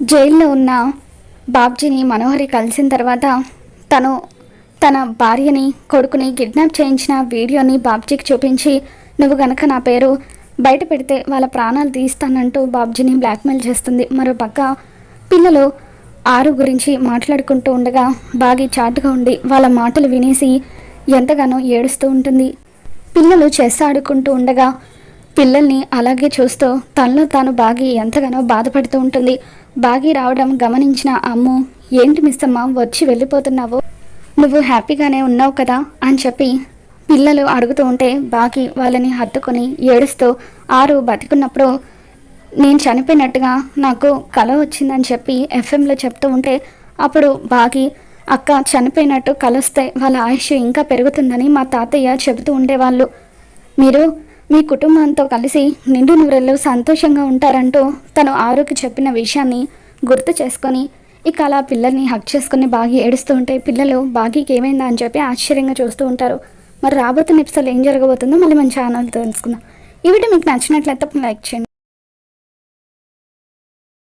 జైల్లో ఉన్న బాబ్జీని మనోహరి కలిసిన తర్వాత తను తన భార్యని కొడుకుని కిడ్నాప్ చేయించిన వీడియోని బాబ్జీకి చూపించి నువ్వు గనక నా పేరు బయట పెడితే వాళ్ళ ప్రాణాలు తీస్తానంటూ బాబ్జీని బ్లాక్మెయిల్ చేస్తుంది. మరో పక్క పిల్లలు ఆరు గురించి మాట్లాడుకుంటూ ఉండగా బాగి చాటుగా ఉండి వాళ్ళ మాటలు వినేసి ఎంతగానో ఏడుస్తూ ఉంటుంది. పిల్లలు చెస్ ఆడుకుంటూ ఉండగా పిల్లల్ని అలాగే చూస్తూ తనలో తాను బాగి ఎంతగానో బాధపడుతూ ఉంటుంది. బాగి రావడం గమనించిన అమ్ము ఏంటి మిస్సమ్మ వచ్చి వెళ్ళిపోతున్నావు? నువ్వు హ్యాపీగానే ఉన్నావు కదా? అని చెప్పి పిల్లలు అడుగుతూ ఉంటే బాగి వాళ్ళని హత్తుకొని ఏడుస్తూ ఆరు బతికున్నప్పుడు నేను చనిపోయినట్టుగా నాకు కల వచ్చిందని చెప్పి ఎఫ్ఎంలో చెప్తూ ఉంటే అప్పుడు బాగి అక్క చనిపోయినట్టు కలుస్తే వాళ్ళ ఆయుష్ ఇంకా పెరుగుతుందని మా తాతయ్య చెబుతూ ఉండేవాళ్ళు. మీరు మీ కుటుంబంతో కలిసి నిండు నూరెళ్ళు సంతోషంగా ఉంటారంటూ తను ఆరుకి చెప్పిన విషయాన్ని గుర్తు చేసుకొని ఇక అలా పిల్లల్ని హక్ చేసుకుని బాగా ఏడుస్తూ ఉంటే పిల్లలు బాగీకి ఏమైందా అని చెప్పి ఆశ్చర్యంగా చూస్తూ ఉంటారు. మరి రాబోతున్న ఎపిసోడ్ ఏం జరగబోతుందో మళ్ళీ మన ఛానల్ తెలుసుకుందాం. ఈ వీడియో మీకు నచ్చినట్లయితే లైక్ చేయండి.